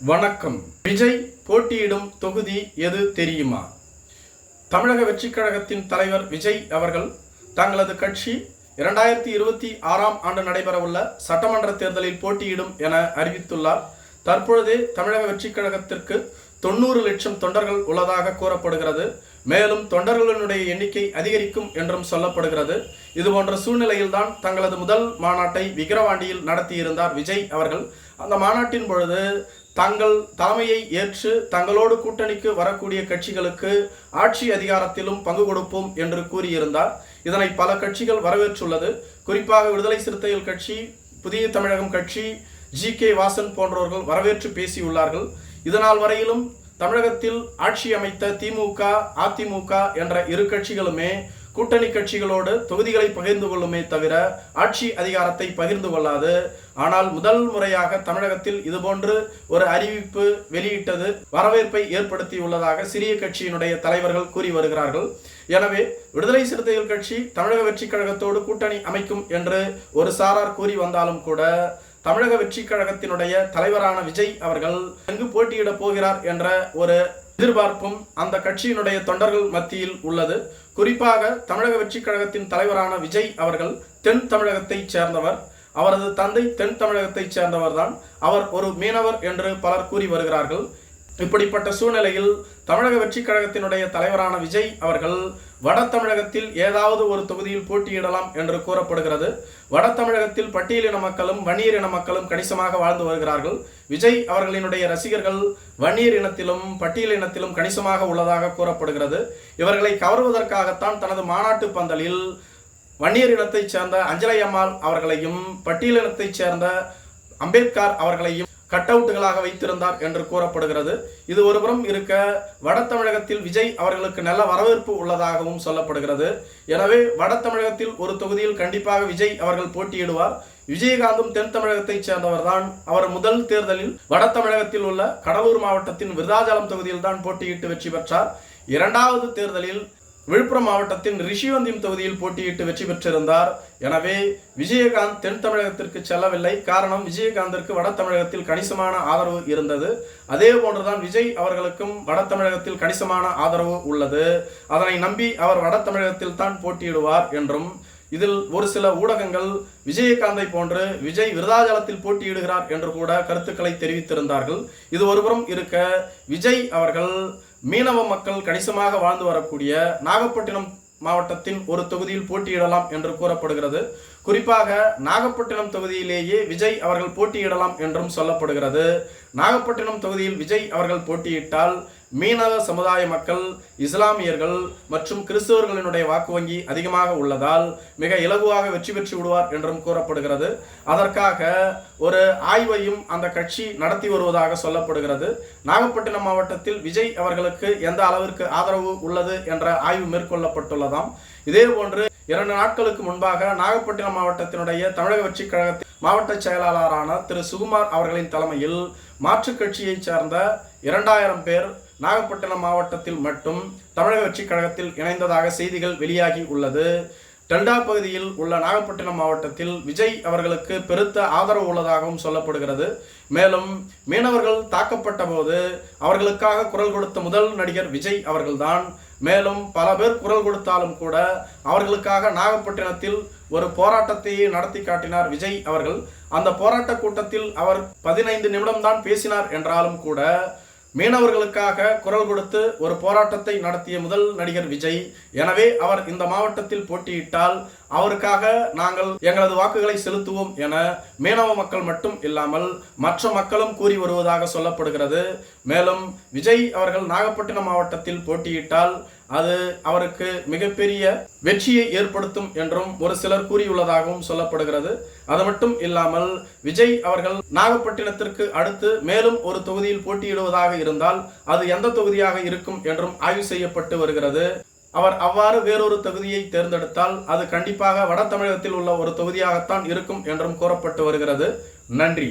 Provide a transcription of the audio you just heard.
வணக்கம். விஜய் போட்டியிடும் தொகுதி எது தெரியுமா? தமிழக வெற்றிக் கழகத்தின் தலைவர் விஜய் அவர்கள் தங்களது கட்சி இரண்டாயிரத்தி இருபத்தி ஆறாம் ஆண்டு நடைபெறவுள்ள சட்டமன்ற தேர்தலில் போட்டியிடும் என அறிவித்துள்ளார். தற்பொழுதே தமிழக வெற்றிக் கழகத்திற்கு தொண்ணூறு லட்சம் தொண்டர்கள் உள்ளதாக கூறப்படுகிறது. மேலும் தொண்டர்களினுடைய எண்ணிக்கை அதிகரிக்கும் என்றும் சொல்லப்படுகிறது. இதுபோன்ற சூழ்நிலையில்தான் தங்களது முதல் மாநாட்டை விக்கிரவாண்டியில் நடத்தியிருந்தார் விஜய் அவர்கள். அந்த மாநாட்டின் பொழுது தங்கள் தலைமையை ஏற்று தங்களோடு கூட்டணிக்கு வரக்கூடிய கட்சிகளுக்கு ஆட்சி அதிகாரத்திலும் பங்கு கொடுப்போம் என்று கூறியிருந்தார். இதனை பல கட்சிகள் வரவேற்றுள்ளது. குறிப்பாக விடுதலை சிறுத்தைகள் கட்சி புதிய தமிழகம் கட்சி ஜி கே வாசன் போன்றவர்கள் வரவேற்று பேசியுள்ளார்கள். இதனால் வரையிலும் தமிழகத்தில் ஆட்சி அமைத்த திமுக அதிமுக என்ற இரு கட்சிகளுமே கூட்டணி கட்சிகளோடு தொகுதிகளை பகிர்ந்து கொள்ளுமே தவிர ஆட்சி அதிகாரத்தை பகிர்ந்து கொள்ளாது. ஆனால் முதல் முறையாக தமிழகத்தில் இதுபோன்று ஒரு அறிவிப்பு வெளியிட்டது வரவேற்பை ஏற்படுத்தியுள்ளதாக சிறிய கட்சியினுடைய தலைவர்கள் கூறி வருகிறார்கள். எனவே விடுதலை சிறுத்தைகள் கட்சி தமிழக வெற்றிக் கழகத்தோடு கூட்டணி அமைக்கும் என்று ஒரு சாரார் கூறி வந்தாலும் கூட தமிழக வெற்றி கழகத்தினுடைய தலைவரான விஜய் அவர்கள் எங்கு போட்டியிட போகிறார் என்ற ஒரு எதிர்பார்ப்பும் அந்த கட்சியினுடைய தொண்டர்கள் மத்தியில் உள்ளது. குறிப்பாக தமிழக வெற்றி கழகத்தின் தலைவரான விஜய் அவர்கள் தென் தமிழகத்தைச் சேர்ந்தவர். அவரது தந்தை தென் தமிழகத்தைச் சேர்ந்தவர்தான். அவர் ஒரு மீனவர் என்று பலர் கூறி வருகிறார்கள். இப்படிப்பட்ட சூழ்நிலையில் தமிழக வெற்றிக் கழகத்தினுடைய தலைவரான விஜய் அவர்கள் வட தமிழகத்தில் ஏதாவது ஒரு தொகுதியில் போட்டியிடலாம் என்று கூறப்படுகிறது. வட தமிழகத்தில் பட்டியலின மக்களும் வன்னியர் இன மக்களும் கணிசமாக வாழ்ந்து வருகிறார்கள். விஜய் அவர்களினுடைய ரசிகர்கள் வன்னியர் இனத்திலும் பட்டியல் இனத்திலும் கணிசமாக உள்ளதாக கூறப்படுகிறது. இவர்களை கவர்வதற்காகத்தான் தனது மாநாட்டு பந்தலில் வன்னியர் இனத்தைச் சேர்ந்த அஞ்சலை அம்மாள் அவர்களையும் பட்டியல் இனத்தைச் சேர்ந்த அம்பேத்கர் அவர்களையும் கட் அவுட்டுகளாக வைத்திருந்தார் என்று கூறப்படுகிறது. இது ஒருபுறம் இருக்க வட தமிழகத்தில் விஜய் அவர்களுக்கு நல்ல வரவேற்பு உள்ளதாகவும் சொல்லப்படுகிறது. எனவே வட தமிழகத்தில் ஒரு தொகுதியில் கண்டிப்பாக விஜய் அவர்கள் போட்டியிடுவார். விஜயகாந்தும் தென் தமிழகத்தைச் சேர்ந்தவர்தான். அவர் முதல் தேர்தலில் வட தமிழகத்தில் உள்ள கடலூர் மாவட்டத்தின் விருதாச்சலம் தொகுதியில் தான் போட்டியிட்டு வெற்றி பெற்றார். இரண்டாவது தேர்தலில் விழுப்புரம் மாவட்டத்தின் ரிஷிவந்தியம் தொகுதியில் போட்டியிட்டு வெற்றி பெற்றிருந்தார். எனவே விஜயகாந்த் தென் தமிழகத்திற்கு செல்லவில்லை. காரணம் விஜயகாந்திற்கு வட தமிழகத்தில் கணிசமான ஆதரவு இருந்தது. அதே போன்றுதான் விஜய் அவர்களுக்கும் வட தமிழகத்தில் கணிசமான ஆதரவு உள்ளது. அதனை நம்பி அவர் வட தமிழகத்தில் தான் போட்டியிடுவார் என்றும் இதில் ஒரு சில ஊடகங்கள் விஜயகாந்தை போன்று விஜய் விருதாச்சலத்தில் போட்டியிடுகிறார் என்று கூட கருத்துக்களை தெரிவித்திருந்தார்கள். இது ஒருபுறம் இருக்க விஜய் அவர்கள் மீனவ மக்கள் கணிசமாக வாழ்ந்து வரக்கூடிய நாகப்பட்டினம் மாவட்டத்தின் ஒரு தொகுதியில் போட்டியிடலாம் என்று கூறப்படுகிறது. குறிப்பாக நாகப்பட்டினம் தொகுதியிலேயே விஜய் அவர்கள் போட்டியிடலாம் என்றும் சொல்லப்படுகிறது. நாகப்பட்டினம் தொகுதியில் விஜய் அவர்கள் போட்டியிட்டால் மீனவ சமுதாய மக்கள் இஸ்லாமியர்கள் மற்றும் கிறிஸ்தவர்களினுடைய வாக்கு வங்கி அதிகமாக உள்ளதால் மிக இலகுவாக வெற்றி பெற்று விடுவார் என்றும் கூறப்படுகிறது. அதற்காக ஒரு ஆய்வையும் அந்த கட்சி நடத்தி வருவதாக சொல்லப்படுகிறது. நாகப்பட்டினம் மாவட்டத்தில் விஜய் அவர்களுக்கு எந்த அளவிற்கு ஆதரவு உள்ளது என்ற ஆய்வு மேற்கொள்ளப்பட்டுள்ளதாம். இதே போன்று இரண்டு நாட்களுக்கு முன்பாக நாகப்பட்டினம் மாவட்டத்தினுடைய தமிழக வெற்றிக் கழகத்தின் மாவட்ட செயலாளரான திரு. சுகுமார் அவர்களின் தலைமையில் மாற்றுக் கட்சியைச் சேர்ந்த இரண்டாயிரம் பேர் நாகப்பட்டினம் மாவட்டத்தில் மட்டும் தமிழக வெற்றிக் கழகத்தில் இணைந்ததாக செய்திகள் வெளியாகி உள்ளது. டெல்டா பகுதியில் உள்ள நாகப்பட்டினம் மாவட்டத்தில் விஜய் அவர்களுக்கு பெருத்த ஆதரவு உள்ளதாகவும் சொல்லப்படுகிறது. மேலும் மீனவர்கள் தாக்கப்பட்ட போது அவர்களுக்காக குரல் கொடுத்த முதல் நடிகர் விஜய் அவர்கள்தான் மேலும் பல பேர் குரல் கொடுத்தாலும் கூட அவர்களுக்காக நாகப்பட்டினத்தில் ஒரு போராட்டத்தையே நடத்தி காட்டினார் விஜய் அவர்கள். அந்த போராட்ட கூட்டத்தில் அவர் பதினைந்து நிமிடம்தான் பேசினார் என்றாலும் கூட மீனவர்களுக்காக குரல் கொடுத்து ஒரு போராட்டத்தை நடத்திய முதல் நடிகர் விஜய். எனவே அவர் இந்த மாவட்டத்தில் போட்டியிட்டால் அவருக்காக நாங்கள் எங்களது வாக்குகளை செலுத்துவோம் என மீனவ மக்கள் மட்டும் இல்லாமல் மற்ற மக்களும் கூறி வருவதாக சொல்லப்படுகிறது. மேலும் விஜய் அவர்கள் நாகப்பட்டினம் மாவட்டத்தில் போட்டியிட்டால் அது அவருக்கு மிகப்பெரிய வெற்றியை ஏற்படுத்தும் என்றும் ஒரு சிலர் கூறியுள்ளதாகவும் சொல்லப்படுகிறது. அது மட்டும் இல்லாமல் விஜய் அவர்கள் நாகப்பட்டினத்திற்கு அடுத்து மேலும் ஒரு தொகுதியில் போட்டியிடுவதாக இருந்தால் அது எந்த தொகுதியாக இருக்கும் என்றும் ஆய்வு செய்யப்பட்டு வருகிறது. அவர் அவ்வாறு வேறொரு தொகுதியை தேர்ந்தெடுத்தால் அது கண்டிப்பாக வட தமிழகத்தில் உள்ள ஒரு தொகுதியாகத்தான் இருக்கும் என்றும் கூறப்பட்டு வருகிறது. நன்றி.